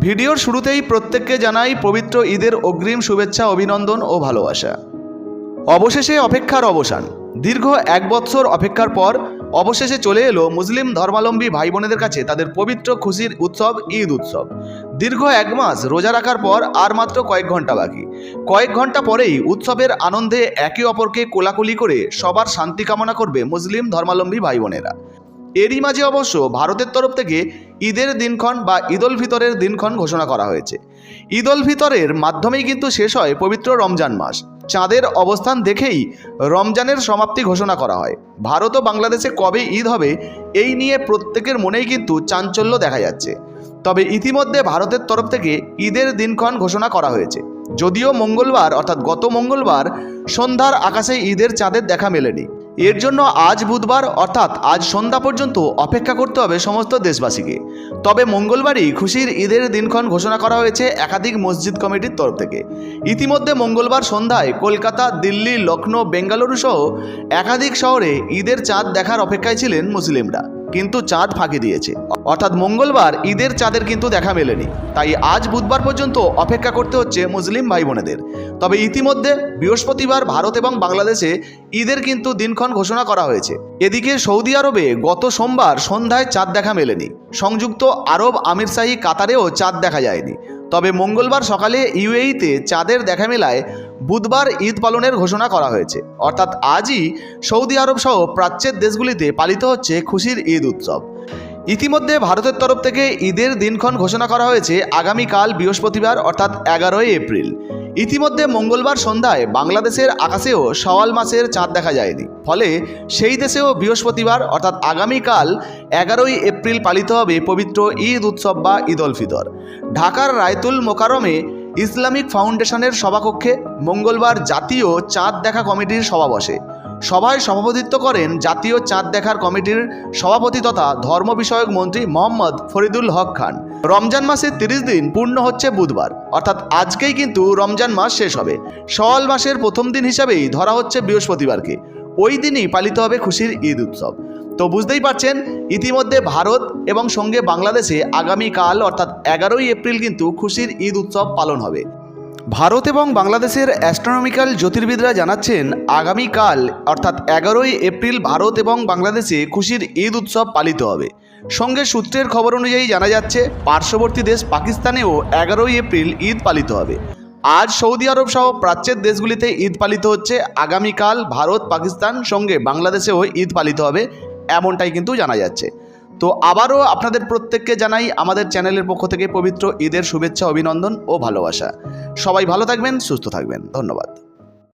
ভিডিওর শুরুতেই প্রত্যেককে জানাই পবিত্র ঈদের অগ্রিম শুভেচ্ছা, অভিনন্দন ও ভালোবাসা। অবশেষে অপেক্ষার অবসান। দীর্ঘ এক বৎসর অপেক্ষার পর অবশেষে চলে এলো মুসলিম ধর্মাবলম্বী ভাই বোনেদের কাছে তাদের পবিত্র খুশির উৎসব, ঈদ উৎসব। দীর্ঘ এক মাস রোজা রাখার পর আর মাত্র কয়েক ঘণ্টা বাকি। কয়েক ঘণ্টা পরেই উৎসবের আনন্দে একে অপরকে কোলাকুলি করে সবার শান্তি কামনা করবে মুসলিম ধর্মাবলম্বী ভাই বোনেরা এরই মাঝে অবশ্য ভারতের তরফ থেকে ঈদের দিনক্ষণ বা ঈদ উল ফিতরের দিনক্ষণ ঘোষণা করা হয়েছে। ঈদ উল ফিতরের মাধ্যমেই কিন্তু শেষ হয় পবিত্র রমজান মাস। চাঁদের অবস্থান দেখেই রমজানের সমাপ্তি ঘোষণা করা হয়। ভারত ও বাংলাদেশে কবে ঈদ হবে, এই নিয়ে প্রত্যেকের মনেই কিন্তু চাঞ্চল্য দেখা যাচ্ছে। তবে ইতিমধ্যে ভারতের তরফ থেকে ঈদের দিনক্ষণ ঘোষণা করা হয়েছে। যদিও মঙ্গলবার, অর্থাৎ গত মঙ্গলবার, সন্ধ্যার আকাশে ঈদের চাঁদের দেখা মেলেনি। এর জন্য আজ বুধবার, অর্থাৎ আজ সন্ধ্যা পর্যন্ত অপেক্ষা করতে হবে সমস্ত দেশবাসীকে। তবে মঙ্গলবারই খুশির ঈদের দিনক্ষণ ঘোষণা করা হয়েছে একাধিক মসজিদ কমিটির তরফ থেকে। ইতিমধ্যে মঙ্গলবার সন্ধ্যায় কলকাতা, দিল্লি, লখনৌ, বেঙ্গালুরু সহ একাধিক শহরে ঈদের চাঁদ দেখার অপেক্ষায় ছিলেন মুসলিমরা। কিন্তু চাঁদ ফাঁকি দিয়েছে। অর্থাৎ মঙ্গলবার ঈদের চাঁদের কিন্তু দেখা মেলেনি। তাই আজ বুধবার পর্যন্ত অপেক্ষা করতে হচ্ছে মুসলিম ভাই বোনেদের তবে ইতিমধ্যে বৃহস্পতিবার ভারত এবং বাংলাদেশে ঈদের কিন্তু দিনক্ষণ ঘোষণা করা হয়েছে। এদিকে সৌদি আরবে গত সোমবার সন্ধ্যায় চাঁদ দেখা মেলেনি। সংযুক্ত আরব আমিরশাহী কাতারেও চাঁদ দেখা যায়নি। তবে মঙ্গলবার সকালে ইউএইতে চাঁদের দেখা মেলায় বুধবার ঈদ পালনের ঘোষণা করা হয়েছে। অর্থাৎ আজই সৌদি আরব সহ প্রাচ্যের দেশগুলিতে পালিত হচ্ছে খুশির ঈদ উৎসব। ইতিমধ্যে ভারতের তরফ থেকে ঈদের দিনক্ষণ ঘোষণা করা হয়েছে আগামীকাল বৃহস্পতিবার, অর্থাৎ এগারোই এপ্রিল। ইতিমধ্যে মঙ্গলবার সন্ধ্যায় বাংলাদেশের আকাশেও সওয়াল মাসের চাঁদ দেখা যায়নি। ফলে সেই দেশেও বৃহস্পতিবার, অর্থাৎ আগামীকাল এগারোই এপ্রিল পালিত হবে পবিত্র ঈদ উৎসব বা ঈদ ফিতর। ঢাকার রায়তুল মোকারমে ইসলামিক ফাউন্ডেশনের সভাকক্ষে মঙ্গলবার জাতীয় চাঁদ দেখা কমিটির সভা বসে। সভায় সভাপতিত্ব করেন জাতীয় চাঁদ দেখার কমিটির সভাপতি তথা ধর্ম বিষয়ক মন্ত্রী মোহাম্মদ ফরিদুল হক খান। রমজান মাসের তিরিশ দিন পূর্ণ হচ্ছে বুধবার, অর্থাৎ আজকেই কিন্তু রমজান মাস শেষ হবে। সওয়াল মাসের প্রথম দিন হিসাবেই ধরা হচ্ছে বৃহস্পতিবারকে। ওই দিনই পালিত হবে খুশির ঈদ উৎসব। তো বুঝতেই পারছেন, ইতিমধ্যে ভারত এবং সঙ্গে বাংলাদেশে আগামীকাল অর্থাৎ এগারোই এপ্রিল কিন্তু খুশির ঈদ উৎসব পালন হবে। ভারত এবং বাংলাদেশের অ্যাস্ট্রোনমিক্যাল জ্যোতির্বিদরা জানাচ্ছেন, আগামীকাল অর্থাৎ এগারোই এপ্রিল ভারত এবং বাংলাদেশে খুশির ঈদ উৎসব পালিত হবে। সঙ্গে সূত্রের খবর অনুযায়ী জানা যাচ্ছে, পার্শ্ববর্তী দেশ পাকিস্তানেও এগারোই এপ্রিল ঈদ পালিত হবে। আজ সৌদি আরব সহ প্রাচ্যের দেশগুলিতে ঈদ পালিত হচ্ছে। আগামীকাল ভারত, পাকিস্তান সঙ্গে বাংলাদেশেও ঈদ পালিত হবে। এমনটাই কিন্তু জানা যাচ্ছে। তো আবারও আপনাদের প্রত্যেককে জানাই আমাদের চ্যানেলের পক্ষ থেকে পবিত্র ঈদের শুভেচ্ছা, অভিনন্দন ও ভালোবাসা। সবাই ভালো থাকবেন, সুস্থ থাকবেন। ধন্যবাদ।